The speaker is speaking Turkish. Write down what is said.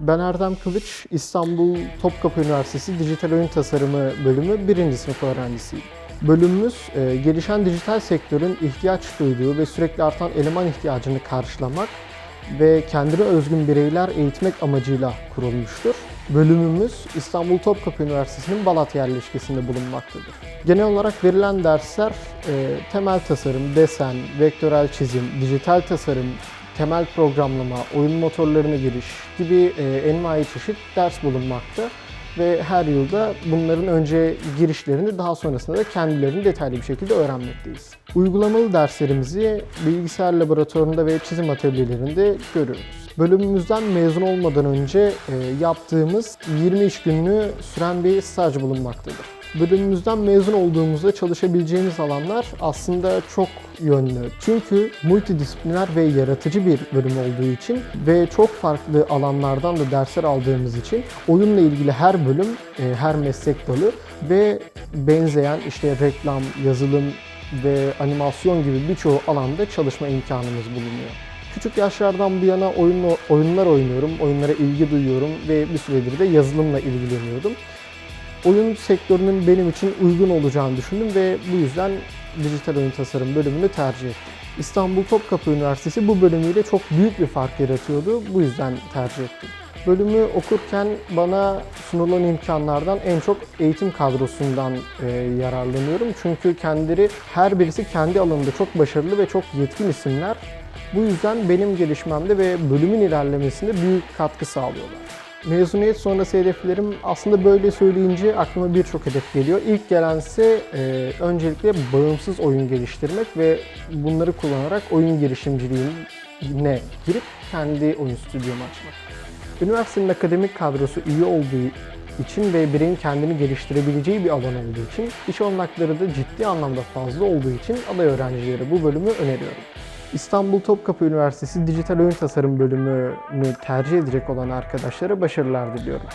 Ben Erdem Kılıç, İstanbul Topkapı Üniversitesi Dijital Oyun Tasarımı bölümü 1. sınıf öğrencisiyim. Bölümümüz e, gelişen dijital sektörün ihtiyaç duyduğu ve sürekli artan eleman ihtiyacını karşılamak ve kendine özgün bireyler eğitmek amacıyla kurulmuştur. Bölümümüz İstanbul Topkapı Üniversitesi'nin Balat yerleşkesinde bulunmaktadır. Genel olarak verilen dersler e, temel tasarım, desen, vektörel çizim, dijital tasarım, temel programlama, oyun motorlarına giriş gibi e, envai çeşit ders bulunmakta ve her yılda bunların önce girişlerini daha sonrasında da kendilerini detaylı bir şekilde öğrenmekteyiz. Uygulamalı derslerimizi bilgisayar laboratuvarında ve çizim atölyelerinde görüyoruz. Bölümümüzden mezun olmadan önce e, yaptığımız 20 iş günlüğü süren bir staj bulunmaktadır. Bölümümüzden mezun olduğumuzda çalışabileceğimiz alanlar aslında çok yönlü. Çünkü multidisipliner ve yaratıcı bir bölüm olduğu için ve çok farklı alanlardan da dersler aldığımız için oyunla ilgili her bölüm, e, her meslek dalı ve benzeyen işte reklam, yazılım ve animasyon gibi birçoğu alanda çalışma imkanımız bulunuyor. Küçük yaşlardan bu yana oyun, oyunlar oynuyorum, oyunlara ilgi duyuyorum ve bir süredir de yazılımla ilgileniyordum oyun sektörünün benim için uygun olacağını düşündüm ve bu yüzden dijital oyun tasarım bölümünü tercih ettim. İstanbul Topkapı Üniversitesi bu bölümüyle çok büyük bir fark yaratıyordu. Bu yüzden tercih ettim. Bölümü okurken bana sunulan imkanlardan en çok eğitim kadrosundan e, yararlanıyorum. Çünkü kendileri her birisi kendi alanında çok başarılı ve çok yetkin isimler. Bu yüzden benim gelişmemde ve bölümün ilerlemesinde büyük katkı sağlıyorlar. Mezuniyet sonrası hedeflerim aslında böyle söyleyince aklıma birçok hedef geliyor. İlk gelense e, öncelikle bağımsız oyun geliştirmek ve bunları kullanarak oyun girişimciliğine girip kendi oyun stüdyomu açmak. Üniversitenin akademik kadrosu iyi olduğu için ve bireyin kendini geliştirebileceği bir alan olduğu için iş olanakları da ciddi anlamda fazla olduğu için aday öğrencilere bu bölümü öneriyorum. İstanbul Topkapı Üniversitesi Dijital Oyun Tasarım bölümünü tercih edecek olan arkadaşlara başarılar diliyorum.